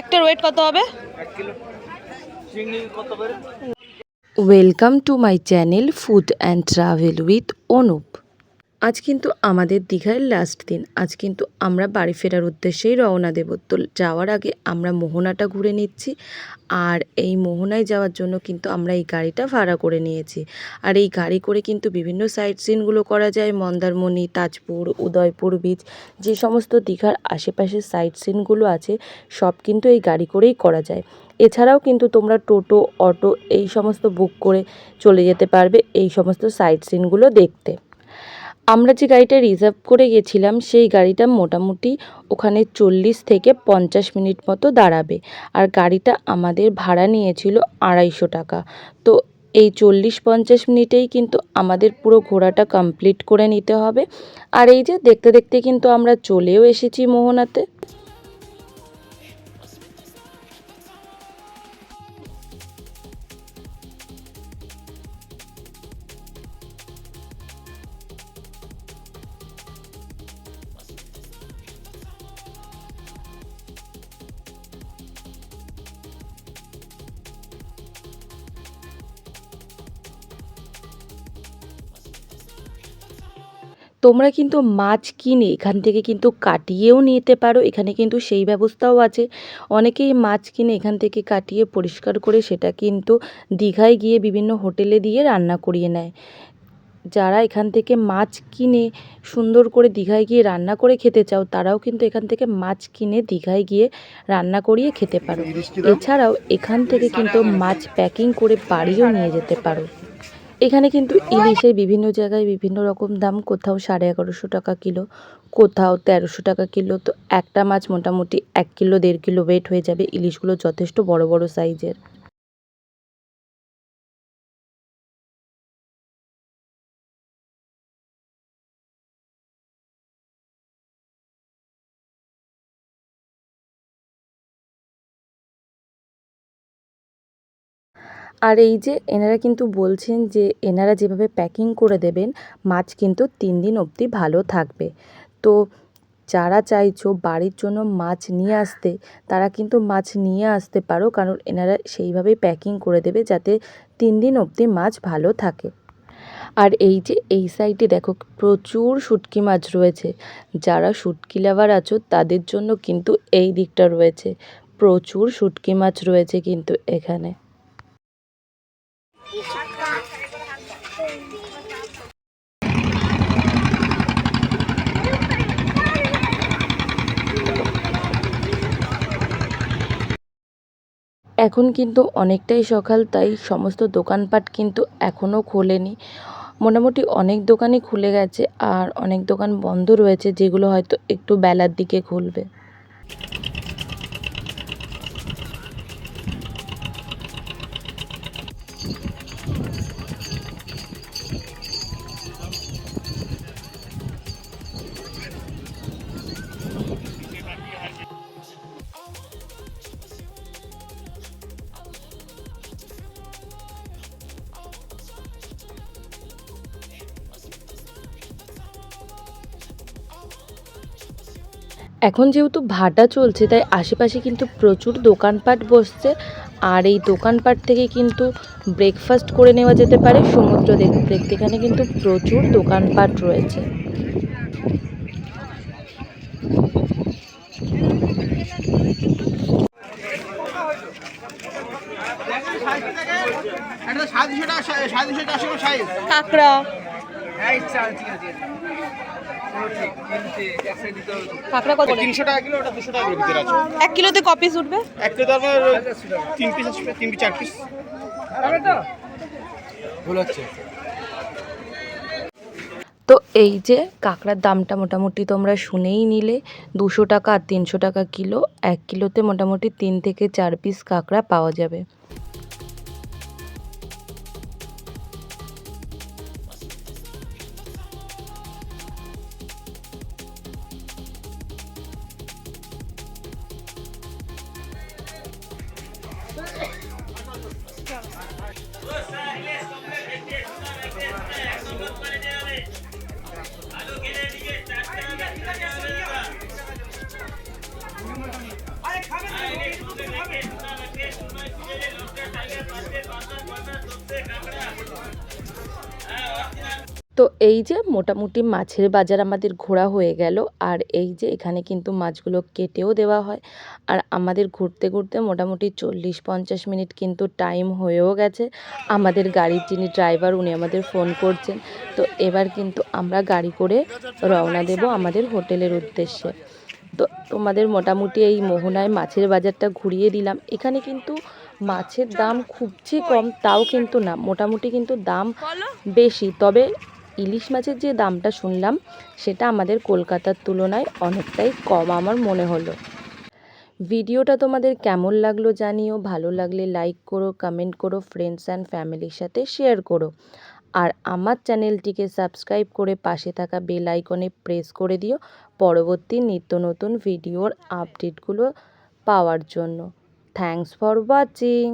একটার ওয়েট কত হবে? Welcome to my channel food and travel with Anup আজ কিন্তু আমাদের দীঘার লাস্ট দিন। আজ কিন্তু আমরা বাড়ি ফেরার উদ্দেশ্যেই রওনা দেব। তো যাওয়ার আগে আমরা মোহনাটা ঘুরে নিচ্ছি। আর এই মোহনায় যাওয়ার জন্য কিন্তু আমরা এই গাড়িটা ভাড়া করে নিয়েছি। আর এই গাড়ি করে কিন্তু বিভিন্ন সাইট সিনগুলো করা যায়। মন্দারমণি, তাজপুর, উদয়পুর বিচ যে সমস্ত দীঘার আশেপাশের সাইট সিনগুলো আছে, সব কিন্তু এই গাড়ি করেই করা যায়। এছাড়াও কিন্তু তোমরা টোটো, অটো এই সমস্ত বুক করে চলে যেতে পারবে এই সমস্ত সাইট সিনগুলো দেখতে। আমরা যে গাড়িটা রিজার্ভ করে গেছিলাম, সেই গাড়িটা মোটামুটি ওখানে চল্লিশ থেকে পঞ্চাশ মিনিট মতো দাঁড়াবে। আর গাড়িটা আমাদের ভাড়া নিয়েছিল আড়াইশো টাকা। তো এই চল্লিশ পঞ্চাশ মিনিটেই কিন্তু আমাদের পুরো ঘোরাটা কমপ্লিট করে নিতে হবে। আর এই যে দেখতে দেখতে কিন্তু আমরা চলেও এসেছি মোহনাতে। তোমরা কিন্তু মাছ কিনে এখান থেকে কিন্তু কাটিয়েও নিতে পারো এখানে কিন্তু সেই ব্যবস্থাও আছে। অনেকেই মাছ কিনে এখান থেকে কাটিয়ে পরিষ্কার করে সেটা কিন্তু দীঘায় গিয়ে বিভিন্ন হোটেলে দিয়ে রান্না করিয়ে নেয়। যারা এখান থেকে মাছ কিনে সুন্দর করে দীঘায় গিয়ে রান্না করে খেতে চাও তারাও কিন্তু এখান থেকে মাছ কিনে দীঘায় গিয়ে রান্না করিয়ে খেতে পারো। এছাড়াও এখান থেকে কিন্তু মাছ প্যাকিং করে বাড়িও নিয়ে যেতে পারো। এখানে কিন্তু ইলিশের বিভিন্ন জায়গায় বিভিন্ন রকম দাম, কোথাও সাড়ে এগারোশো টাকা কিলো, কোথাও তেরোশো টাকা কিলো। তো একটা মাছ মোটামুটি এক কিলো, দেড় কিলো ওয়েট হয়ে যাবে। ইলিশগুলো যথেষ্ট বড় বড় সাইজের আর এই যে এনারা কিন্তু বলছেন যে এনারা যেভাবে প্যাকিং করে দেবেন, মাছ কিন্তু তিন দিন অবধি ভালো থাকবে। তো যারা চাইছো বাড়ির জন্য মাছ নিয়ে আসতে, তারা কিন্তু মাছ নিয়ে আসতে পারো, কারণ এনারা সেইভাবেই প্যাকিং করে দেবে যাতে তিন দিন অবধি মাছ ভালো থাকে। আর এই যে এই সাইডে দেখো প্রচুর শুটকি মাছ রয়েছে। যারা শুটকি লাভার আছো, তাদের জন্য কিন্তু এই দিকটা রয়েছে। প্রচুর শুটকি মাছ রয়েছে কিন্তু এখানে। এখন কিন্তু অনেকটাই সকাল, তাই সমস্ত দোকানপাট কিন্তু এখনও খোলেনি। মোটামুটি অনেক দোকানই খুলে গেছে আর অনেক দোকান বন্ধ রয়েছে, যেগুলো হয়তো একটু বেলার দিকে খুলবে। এখন যেহেতু ভাটা চলছে তাই আশেপাশে কিন্তু প্রচুর দোকানপাট বসছে। আর এই দোকানপাট থেকে কিন্তু ব্রেকফাস্ট করে নেওয়া যেতে পারে সমুদ্র দেখতে দেখতে। এখানে কিন্তু প্রচুর দোকানপাট রয়েছে। সাড়ে দুশো টাকা সাড়ে দুশো চারশো সাইজ কাঁকড়া। কাঁকড়া কত তিনশো টাকা কিলো ওটা দুশো টাকা করে ভিতরে আছে। এক কিলোতে ক পিস উঠবে? এক তারপর তিন পিস আসবে তিন পিস চার পিস ভুল হচ্ছে। তো এই যে কাঁকড়ার দামটা মোটামুটি তোমরা শুনেই নিলে দুশো টাকা আর তিনশো টাকা কিলো এক কিলোতে মোটামুটি তিন থেকে চার পিস কাঁকড়া পাওয়া যাবে। টাইগার পাঁচে পাঁচা পাঁচা সবচেয়ে কাঁকড়া হ্যাঁ তো এই যে মোটামুটি মাছের বাজার আমাদের ঘোরা হয়ে গেল আর এই যে এখানে কিন্তু মাছগুলো কেটেও দেওয়া হয়। আর আমাদের ঘুরতে ঘুরতে মোটামুটি চল্লিশ পঞ্চাশ মিনিট কিন্তু টাইম হয়েও গেছে। আমাদের গাড়ির যিনি ড্রাইভার উনি আমাদের ফোন করছেন। তো এবার কিন্তু আমরা গাড়ি করে রওনা দেব আমাদের হোটেলের উদ্দেশ্যে। তো তোমাদের মোটামুটি এই মোহনায় মাছের বাজারটা ঘুরিয়ে দিলাম। এখানে কিন্তু মাছের দাম খুব যে কম তাও কিন্তু না। মোটামুটি কিন্তু দাম বেশি। তবে ইলিশ মাছের যে দামটা শুনলাম, সেটা আমাদের কলকাতার তুলনায় অনেকটাই কম আমার মনে হলো। ভিডিওটা তোমাদের কেমন লাগল জানিও, ভালো লাগলে লাইক করো, কমেন্ট করো ফ্রেন্ডস অ্যান্ড ফ্যামিলির সাথে শেয়ার করো। আর আমার চ্যানেলটিকে সাবস্ক্রাইব করে পাশে থাকা বেল আইকনে প্রেস করে দিও পরবর্তী নিত্য নতুন ভিডিওর আপডেটগুলো পাওয়ার জন্য। Thanks for watching